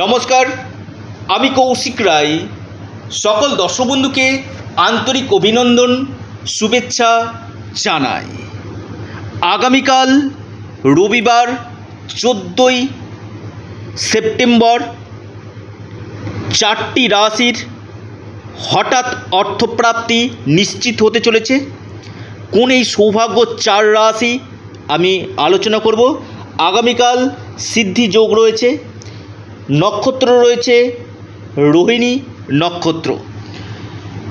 নমস্কার, আমি কৌশিক রায়। সকল দর্শক বন্ধুকে আন্তরিক অভিনন্দন, শুভেচ্ছা জানাই। আগামীকাল রবিবার, চোদ্দোই সেপ্টেম্বর, চারটি রাশির হঠাৎ অর্থপ্রাপ্তি নিশ্চিত হতে চলেছে। কোন এই সৌভাগ্য চার রাশি আমি আলোচনা করব। আগামীকাল সিদ্ধি যোগ রয়েছে। নক্ষত্র রয়েছে, রোহিণী নক্ষত্র।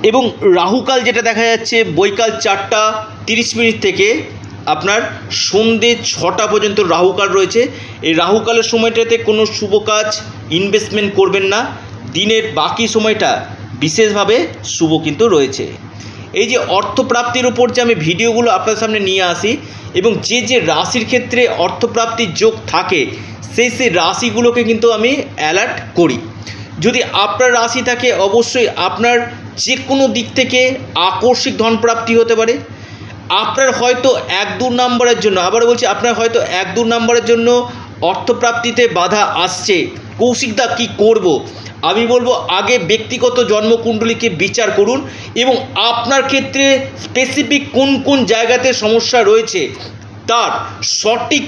এবং রাহুকাল যেটা দেখা যাচ্ছে, বৈকাল চারটা তিরিশ মিনিট থেকে আপনার সন্ধে ছটা পর্যন্ত রাহুকাল রয়েছে। এই রাহুকালের সময়টাতে কোনো শুভ কাজ ইনভেস্টমেন্ট করবেন না। দিনের বাকি সময়টা বিশেষভাবে শুভ কিন্তু রয়েছে। এই যে অর্থপ্রাপ্তির উপর যে আমি ভিডিওগুলো আপনার সামনে নিয়ে আসি এবং যে যে রাশির ক্ষেত্রে অর্থপ্রাপ্তির যোগ থাকে, সেই সেই রাশিগুলোকে কিন্তু আমি অ্যালার্ট করি। যদি আপনার রাশি থাকে, অবশ্যই আপনার যে কোনো দিক থেকে আকস্মিক ধনপ্রাপ্তি হতে পারে। আপনার হয়তো এক দু নম্বরের জন্য আবার বলছি, আপনার হয়তো এক দু নম্বরের জন্য অর্থপ্রাপ্তিতে বাধা আসছে। কৌশিকদা কি করব। আমি বলব, আগে ব্যক্তিগত জন্মকুণ্ডলীকে বিচার করুন এবং আপনার ক্ষেত্রে স্পেসিফিক কোন কোন জায়গাতে সমস্যা রয়েছে তার সঠিক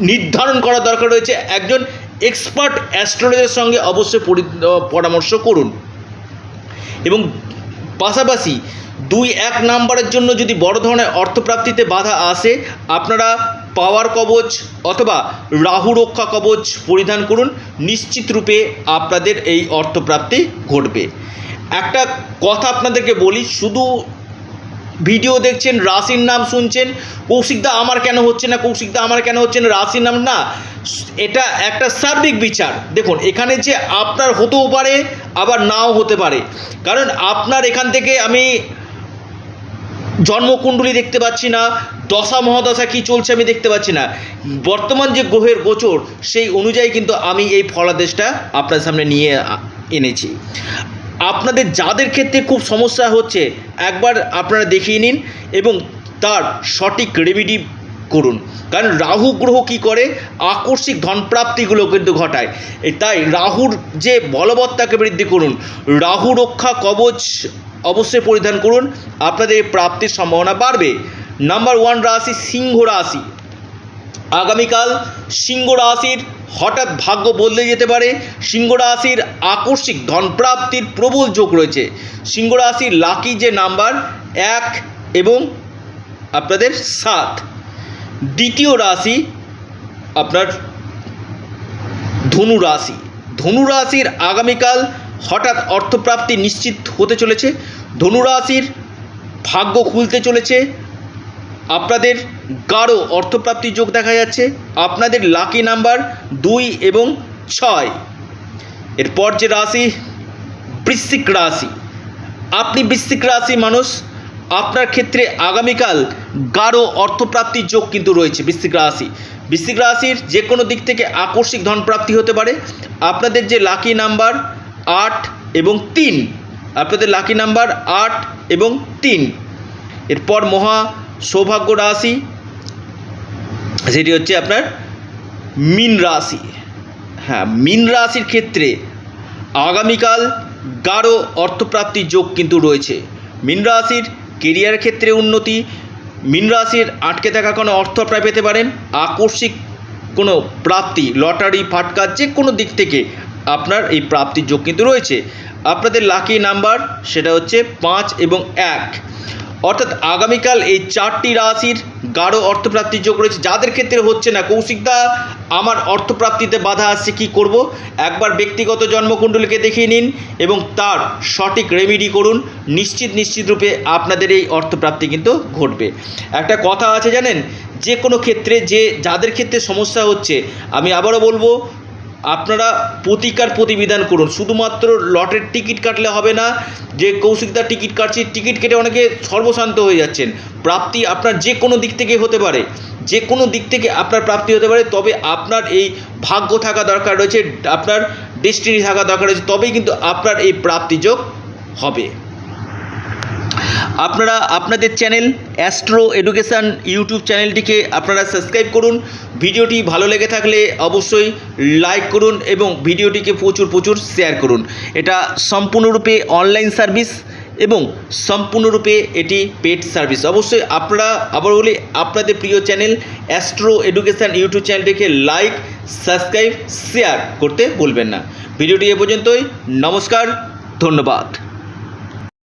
নির্ধারণ করা দরকার রয়েছে একজন এক্সপার্ট অ্যাস্ট্রোলজারের সঙ্গে অবশ্যই পরামর্শ করুন এবং পাশাপাশি দুই এক নাম্বারের জন্য যদি বড় ধরনের অর্থপ্রাপ্তিতে বাধা আসে, আপনারা পাওয়ার কবচ অথবা রাহু রক্ষা কবচ পরিধান করুন। নিশ্চিত রূপে আপনাদের এই অর্থপ্রাপ্তি ঘটবে। একটা কথা আপনাদেরকে বলি, শুধু ভিডিও দেখছেন, রাশির নাম শুনছেন কৌশিকদা আমার কেন হচ্ছে না কৌশিকদা আমার কেন হচ্ছে না, রাশির নাম না, এটা একটা সার্বিক বিচার। দেখুন, এখানে যে আপনার হতেও পারে, আবার নাও হতে পারে। কারণ আপনার এখান থেকে আমি জন্মকুণ্ডলী দেখতে পাচ্ছি না, দশা মহাদশা কি চলছে আমি দেখতে পাচ্ছি না। বর্তমান যে গ্রহের গোচর, সেই অনুযায়ী কিন্তু আমি এই ফলাদেশটা আপনার সামনে নিয়ে এনেছি। আপনাদের যাদের ক্ষেত্রে খুব সমস্যা হচ্ছে, একবার আপনারা দেখিয়ে নিন এবং তার সঠিক রেমিডি করুন। কারণ রাহু গ্রহ কি করে? আকস্মিক ধনপ্রাপ্তিগুলো কিন্তু ঘটায়। তাই রাহুর যে বলবত্তাকে বৃদ্ধি করুন। রাহু রক্ষা কবচ অবশ্যই পরিধান করুন। আপনাদের প্রাপ্তির সম্ভাবনা বাড়বে। নাম্বার ওয়ান রাশি সিংহ রাশি। আগামীকাল সিংহ রাশির হঠাৎ ভাগ্য বদলে যেতে পারে। সিংহ রাশির আকস্মিক ধনপ্রাপ্তির প্রবল যোগ রয়েছে। সিংহ রাশির লাকি যে নাম্বার এক এবং আপনাদের সাত। দ্বিতীয় রাশি আপনার ধনু রাশি। ধনু রাশির আগামীকাল হঠাৎ অর্থপ্রাপ্তি নিশ্চিত হতে চলেছে, ধনু রাশির ভাগ্য খুলতে চলেছে, আপনাদের গাঢ় অর্থপ্রাপ্তি যোগ দেখা যাচ্ছে, আপনাদের লাকি নাম্বার দুই এবং ছয়। এরপর যে রাশি, বৃশ্চিক রাশি। আপনি বৃশ্চিক রাশি মানুষ, আপনার ক্ষেত্রে আগামীকাল গাঢ় অর্থপ্রাপ্তির যোগ কিন্তু রয়েছে বৃশ্চিক রাশি। বৃশ্চিক রাশির যে কোনো দিক থেকে আকস্মিক ধনপ্রাপ্তি হতে পারে, আপনাদের যে লাকি নাম্বার আট এবং তিন। আপনাদের লাকি নাম্বার আট এবং তিন। এরপর মহা সৌভাগ্য রাশি, সেটি হচ্ছে আপনার মিন রাশি। হ্যাঁ মিন রাশির ক্ষেত্রে আগামীকাল গাঢ় অর্থপ্রাপ্তির যোগ কিন্তু রয়েছে। মিন রাশির কেরিয়ার ক্ষেত্রে উন্নতি, মিন রাশির আটকে থাকা কোনো অর্থ প্রায় পেতে পারেন। আকস্মিক কোনো প্রাপ্তি, লটারি, ফাটকা যে কোনো দিক থেকে আপনার এই প্রাপ্তির যোগ কিন্তু রয়েছে। আপনাদের লাকি নাম্বার সেটা হচ্ছে পাঁচ এবং এক। অর্থাৎ আগামীকাল এই চারটি রাশির গাঢ় অর্থপ্রাপ্তির যোগ রয়েছে। যাদের ক্ষেত্রে হচ্ছে না কৌশিকদা আমার অর্থপ্রাপ্তিতে বাধা আসছে, কি করব? একবার ব্যক্তিগত জন্মকুণ্ডলীকে দেখিয়ে নিন এবং তার সঠিক রেমিডি করুন। নিশ্চিত নিশ্চিত রূপে আপনাদের এই অর্থপ্রাপ্তি কিন্তু ঘটবে। একটা কথা আছে জানেন, যে কোনো ক্ষেত্রে যে, যাদের ক্ষেত্রে সমস্যা হচ্ছে, আমি আবারও বলব আপনারা প্রতিকার প্রতিবিধান করুন। শুধুমাত্র লটের টিকিট কাটলে হবে না, যে কৌশিকদার টিকিট কাটছি, টিকিট কেটে অনেকে সর্বশান্ত হয়ে যাচ্ছেন। প্রাপ্তি আপনার যে কোনো দিক থেকে হতে পারে। যে কোনো দিক থেকে আপনার প্রাপ্তি হতে পারে, তবে আপনার এই ভাগ্য থাকা দরকার রয়েছে, আপনার ডেস্টিনি থাকা দরকার রয়েছে, তবেই কিন্তু আপনার এই প্রাপ্তিযোগ হবে। আপনারা আপনাদের চ্যানেল অ্যাস্ট্রো এডুকেশান ইউটিউব চ্যানেলটিকে আপনারা সাবস্ক্রাইব করুন। ভিডিওটি ভালো লেগে থাকলে অবশ্যই লাইক করুন এবং ভিডিওটিকে প্রচুর প্রচুর শেয়ার করুন। এটা সম্পূর্ণরূপে অনলাইন সার্ভিস এবং সম্পূর্ণরূপে এটি পেড সার্ভিস। অবশ্যই আপনারা আবার বলি, আপনাদের প্রিয় চ্যানেল অ্যাস্ট্রো এডুকেশান ইউটিউব চ্যানেলটিকে লাইক, সাবস্ক্রাইব, শেয়ার করতে ভুলবেন না। ভিডিওটি এ পর্যন্তই। নমস্কার, ধন্যবাদ।